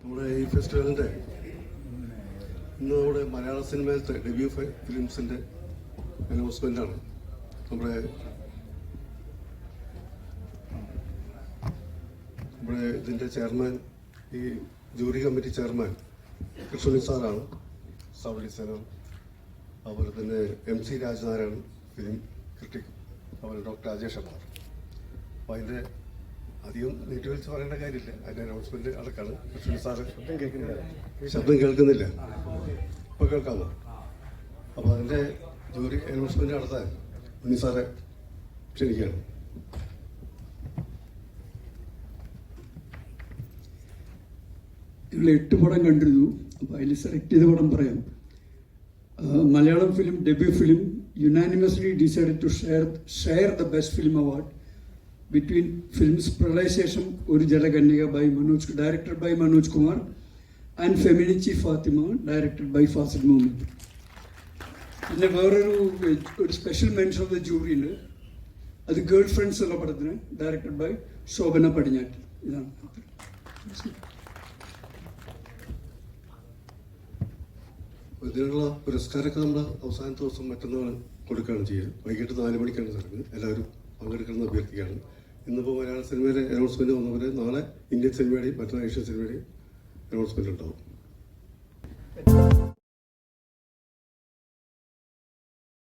നമ്മുടെ ഈ ഫെസ്റ്റിവലിന്റെ ഇന്ന് നമ്മുടെ മലയാള സിനിമയിലത്തെ ഡെബ്യൂ ഫിലിംസിന്റെ അനൗൺസ്മെന്റാണ് നമ്മുടെ നമ്മുടെ ഇതിന്റെ ചെയർമാൻ ഈ ജൂറി കമ്മിറ്റി ചെയർമാൻ കൃഷ്ണി സാറാണ്. സൗളി സാറാണ് അതുപോലെ തന്നെ M C Rajanarayanan film critic അതുപോലെ ഡോക്ടർ രാജേഷ് അമാർ അപ്പോൾ അതിന്റെ അധികം നീട്ടി വിളിച്ച് പറയേണ്ട കാര്യമില്ല. അതിന്റെ അനൗൺസ്മെന്റ് അടക്കാണ് കൃഷ്ണൻ സാറ് ശബ്ദം കേൾക്കുന്നില്ല. ശബ്ദം കേൾക്കുന്നില്ല. ഇപ്പോൾ കേൾക്കാമോ? അപ്പോൾ അതിന്റെ ജൂറി അനൗൺസ്മെന്റ് നടത്താൻ ഉണ്ണി സാറെ ക്ഷണിക്കുകയാണ്. നിങ്ങൾ എട്ട് പടം കണ്ടിരുന്നു. അപ്പോൾ അതിൽ സെലക്ട് ചെയ്ത പടം പറയാം. Malayalam film debut film unanimously decide to share share the best film award between films Pralayashesham Oru Jalakanyaka by Manoj directed by Manoj Kumar and Feminichi Fathima directed by Fasil Muhammad. പിന്നെ വേറൊരു ഒരു special mention of the jury ഉണ്ട്. അത് girl friends ഉള്ള പടത്തിന് directed by Shobhana പടിഞ്ഞാറ്റ് ഇതാണ് ഇതിനുള്ള പുരസ്കാരമൊക്കെ നമ്മൾ അവസാനത്തെ ദിവസം മറ്റന്നാൾ കൊടുക്കുകയാണ് ചെയ്യുക. വൈകിട്ട് നാല് മണിക്കാണ് ചടങ്ങ് എല്ലാവരും പങ്കെടുക്കണമെന്ന് അഭ്യർത്ഥിക്കുകയാണ് ഇന്നിപ്പോൾ മലയാള സിനിമയുടെ അനൗൺസ്മെന്റ് വന്നവരെ നാളെ ഇന്ത്യൻ സിനിമയുടെയും മറ്റൊരു ഏഷ്യൻ സിനിമയുടെയും അനൗൺസ്മെന്റ് ഉണ്ടാവും.